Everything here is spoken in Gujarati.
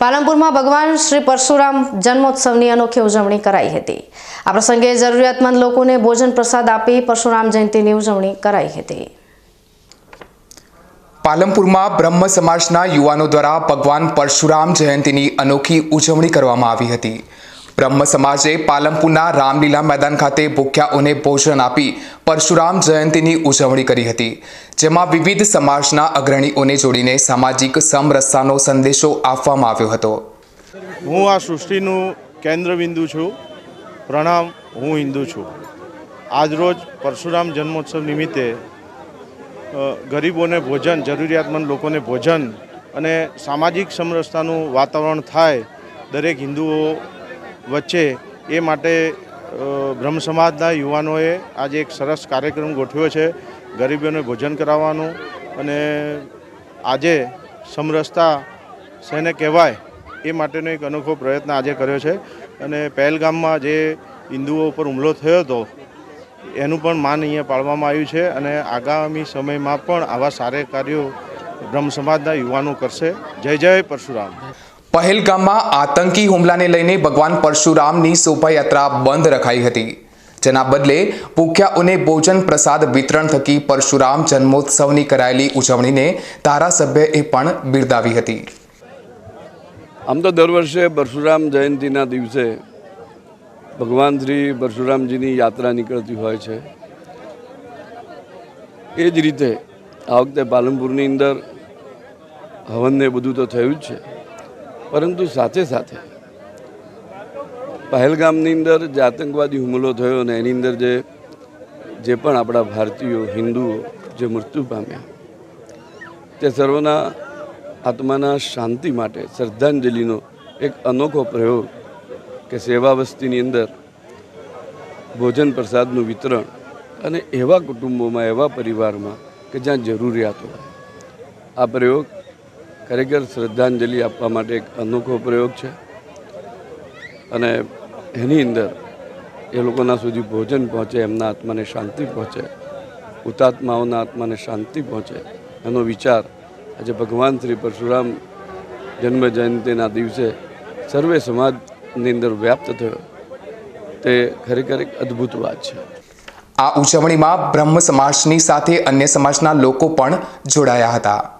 પાલનપુરમાં ભગવાન શ્રી પરશુરામ જન્મોત્સવની અનોખી ઉજવણી કરાઈ હતી. આ પ્રસંગે જરૂરિયાતમંદ લોકોને ભોજન પ્રસાદ આપી પરશુરામ જયંતિની ઉજવણી કરાઈ હતી. પાલનપુરમાં બ્રહ્મ સમાજના યુવાનો દ્વારા ભગવાન પરશુરામ જયંતીની અનોખી ઉજવણી કરવામાં આવી હતી. બ્રહ્મ સમાજે પાલનપુરના રામલીલા મેદાન ખાતે ભૂખ્યાઓને ભોજન આપી પરશુરામ જયંતીની ઉજવણી કરી હતી, જેમાં વિવિધ સમાજના અગ્રણીઓને જોડીને સામાજિક સમરસતાનો સંદેશો આપવામાં આવ્યો હતો. હું આ સૃષ્ટિનું કેન્દ્રબિંદુ છું. પ્રણામ, હું હિન્દુ છું. આજરોજ પરશુરામ જન્મોત્સવ નિમિત્તે ગરીબોને ભોજન, જરૂરિયાતમંદ લોકોને ભોજન અને સામાજિક સમરસતાનું વાતાવરણ થાય દરેક હિન્દુઓ વચ્ચે એ માટે બ્રહ્મ સમાજના યુવાનોએ આજે એક સરસ કાર્યક્રમ ગોઠવ્યો છે ગરીબોને ભોજન કરાવવાનું અને આજે સમરસતા શેને કહેવાય એ માટેનો એક અનોખો પ્રયત્ન આજે કર્યો છે. અને પહેલગામમાં જે હિન્દુઓ ઉપર હુમલો થયો હતો, એનું પણ માન અહીંયા પાળવામાં આવ્યું છે અને આગામી સમયમાં પણ આવા સારા કાર્યો બ્રહ્મ સમાજના યુવાનો કરશે. જય જય પરશુરામ. પહેલગામમાં આતંકી હુમલાને લઈને ભગવાન પરશુરામની શોભાયાત્રા બંધ રખાઈ હતી. જેના બદલે ભૂખ્યાઓને ભોજન, પ્રસાદ, વિતરણ થકી પરશુરામ જન્મોત્સવની કરાયેલી ઉજવણીને ધારાસભ્યએ પણ બિરદાવી હતી. આમ તો દર વર્ષે પરશુરામ જયંતિના દિવસે ભગવાન શ્રી પરશુરામજીની યાત્રા નીકળતી હોય છે. એ જ રીતે આ વખતે પાલનપુરની અંદર હવનને બધું તો થયું જ છે. પરંતુ સાથે સાથે પહેલગામની અંદર જે આતંકવાદી હુમલો થયો અને એની અંદર જે જે પણ આપણા ભારતીયો, હિન્દુઓ જે મૃત્યુ પામ્યા, તે સર્વના આત્માના શાંતિ માટે શ્રદ્ધાંજલિનો એક અનોખો પ્રયોગ કે સેવા વસ્તીની અંદર ભોજન પ્રસાદનું વિતરણ અને એવા કુટુંબોમાં, એવા પરિવારમાં કે જ્યાં જરૂરિયાત હોય, આ પ્રયોગ ખરેખર શ્રદ્ધાંજલિ આપવા માટે એક અનોખો પ્રયોગ છે. અને એની અંદર એ લોકોના સુધી ભોજન પહોંચે, એમના આત્માને શાંતિ પહોંચે હુતાત્માઓના આત્માને શાંતિ પહોંચે એનો વિચાર આજે ભગવાન શ્રી પરશુરામ જન્મ જયંતિના દિવસે સર્વે સમાજની અંદર વ્યાપ્ત થયો. તે ખરેખર એક અદ્ભુત વાત છે. આ ઉજવણીમાં બ્રહ્મ સમાજની સાથે અન્ય સમાજના લોકો પણ જોડાયા હતા.